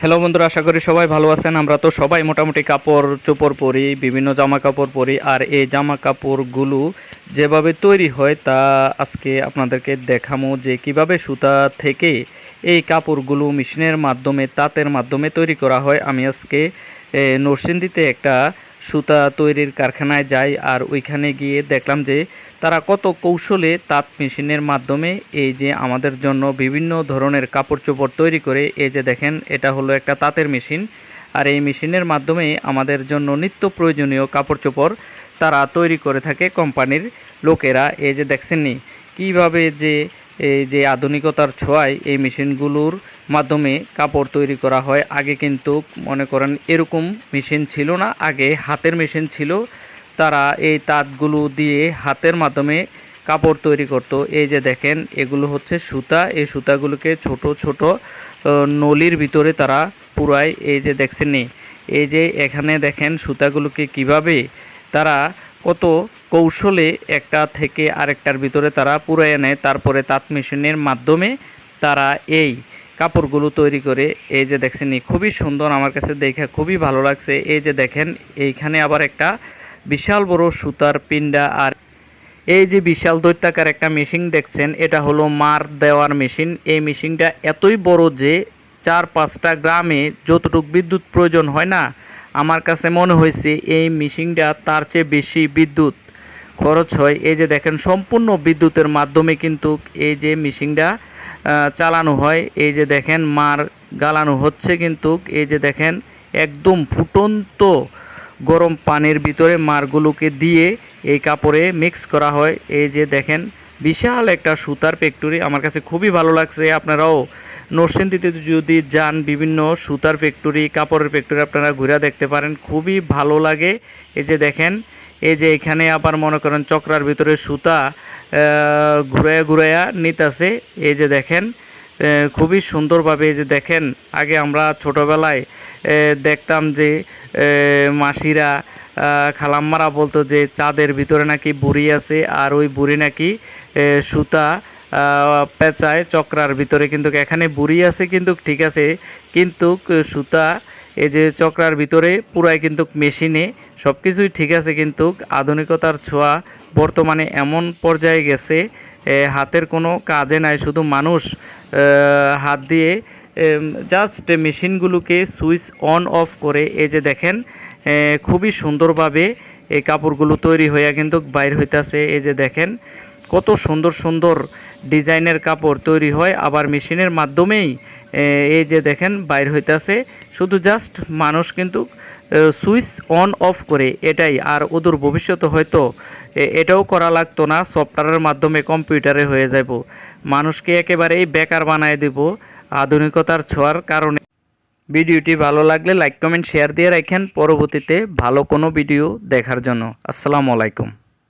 Hello বন্ধুরা, আশা করি সবাই ভালো আছেন। আমরা তো সবাই মোটামুটি কাপড় চোপড় পরি, বিভিন্ন জামা কাপড় পরি, আর এই জামা কাপড়গুলো যেভাবে তৈরি হয় তা আজকে আপনাদেরকে দেখামো যে কীভাবে সুতা থেকে এই কাপড়গুলো মেশিনের মাধ্যমে, তাঁতের মাধ্যমে তৈরি করা হয়। আমি আজকে নরসিন্দিতে একটা সুতা তৈরির কারখানায় যাই আর ওইখানে গিয়ে দেখলাম যে তারা কত কৌশলে তাঁত মেশিনের মাধ্যমে এই যে আমাদের জন্য বিভিন্ন ধরনের কাপড় চোপড় তৈরি করে, এই যে দেখেন, এটা হলো একটা তাঁতের মেশিন। আর এই মেশিনের মাধ্যমে আমাদের জন্য নিত্য প্রয়োজনীয় কাপড় চোপড় তারা তৈরি করে থাকে কোম্পানির লোকেরা। এই যে দেখছেননি কীভাবে যে এই যে আধুনিকতার ছোঁয়ায় এই মেশিনগুলোর মাধ্যমে কাপড় তৈরি করা হয়। আগে কিন্তু মনে করেন এরকম মেশিন ছিল না, আগে হাতের মেশিন ছিল। তারা এই তাঁতগুলো দিয়ে হাতের মাধ্যমে কাপড় তৈরি করত। এই যে দেখেন, এগুলো হচ্ছে সুতা। এই সুতাগুলোকে ছোট ছোট নলির ভিতরে তারা পুরায় এই যে দেখছেন এই যে এখানে দেখেন সুতাগুলোকে কীভাবে তারা কত কৌশলে একটা থেকে আরেকটার ভিতরে তারা পুরাই নেয় তারপরে তাঁত মেশিনের মাধ্যমে তারা এই কাপড়গুলো তৈরি করে। এই যে দেখছেন নি, খুবই সুন্দর আমার কাছে দেখে খুবই ভালো লাগছে। এই যে দেখেন এইখানে আবার একটা বিশাল বড় সুতার পিন্ডা আর এই যে বিশাল দৈত্যাকার একটা মেশিন দেখছেন এটা হলো মার দেওয়ার মেশিন। এই মেশিনটা এতই বড় যে চার পাঁচটা গ্রামে যতটুক বিদ্যুৎ প্রয়োজন হয় না আমার কাছে মনে হয়েছে এই মেশিনটা তার চেয়ে বেশি বিদ্যুৎ খরচ হয়। এই যে দেখেন, সম্পূর্ণ বিদ্যুতের মাধ্যমে কিন্তু এই যে মেশিনটা চালানো হয়। এই যে দেখেন, মার গালানো হচ্ছে কিন্তু, এই যে দেখেন, একদম ফুটন্ত গরম পানির ভিতরে মারগুলোকে দিয়ে এই কাপড়ে মিক্স করা হয়। এই যে দেখেন বিশাল একটা সুতার ফ্যাক্টরি আমার কাছে খুবই ভালো লাগছে। আপনারাও নরসিংদীতে যদি যান, বিভিন্ন সুতার ফ্যাক্টরি কাপড়ের ফ্যাক্টরি আপনারা ঘুরে দেখতে পারেন। খুবই ভালো লাগে। এই যে দেখেন, এই যে এখানে আবার মনে করেন চক্রার ভিতরে সুতা ঘুরাইয়া ঘুরাইয়া নিতেছে। এই যে দেখেন খুবই সুন্দরভাবে এই যে দেখেন, আগে আমরা ছোটোবেলায় দেখতাম যে মাসিরা খালাম্মারা বলতো যে, চাঁদের ভিতরে নাকি বুড়ি আছে, আর ওই বুড়ি নাকি সুতা পেঁচায়, চক্রার ভিতরে কিন্তু এখানে বুড়ি আছে কিন্তু ঠিক আছে। কিন্তু সুতা এই যে চক্রার ভিতরে পুরাই কিন্তু মেশিনে সব কিছুই ঠিক আছে কিন্তু আধুনিকতার ছোঁয়া বর্তমানে এমন পর্যায়ে গেছে হাতের কোনো কাজে নাই, শুধু মানুষ হাত দিয়ে জাস্ট মেশিনগুলোকে সুইচ অন অফ করে, এই যে দেখেন খুবই সুন্দরভাবে এই কাপড়গুলো তৈরি হইয়া কিন্তু বাইর হইতাছে। এই যে দেখেন, কত সুন্দর সুন্দর ডিজাইনের কাপড় তৈরি হয়, আবার মেশিনের মাধ্যমেই এই যে দেখেন, বাইর হইতাছে। শুধু জাস্ট মানুষ কিন্তু সুইচ অন অফ করে এটাই, আর ওদূর ভবিষ্যতে হয়তো এটাও করা লাগতো না, সফটওয়্যারের মাধ্যমে কম্পিউটারে হয়ে যাব মানুষকে একেবারেই বেকার বানায় দেব, আধুনিকতার ছোঁয়ার কারণে ভিডিওটি ভালো লাগলে লাইক, কমেন্ট, শেয়ার দিয়ে রাখেন। পরবর্তীতে ভালো কোনো ভিডিও দেখার জন্য। আসসালামু আলাইকুম।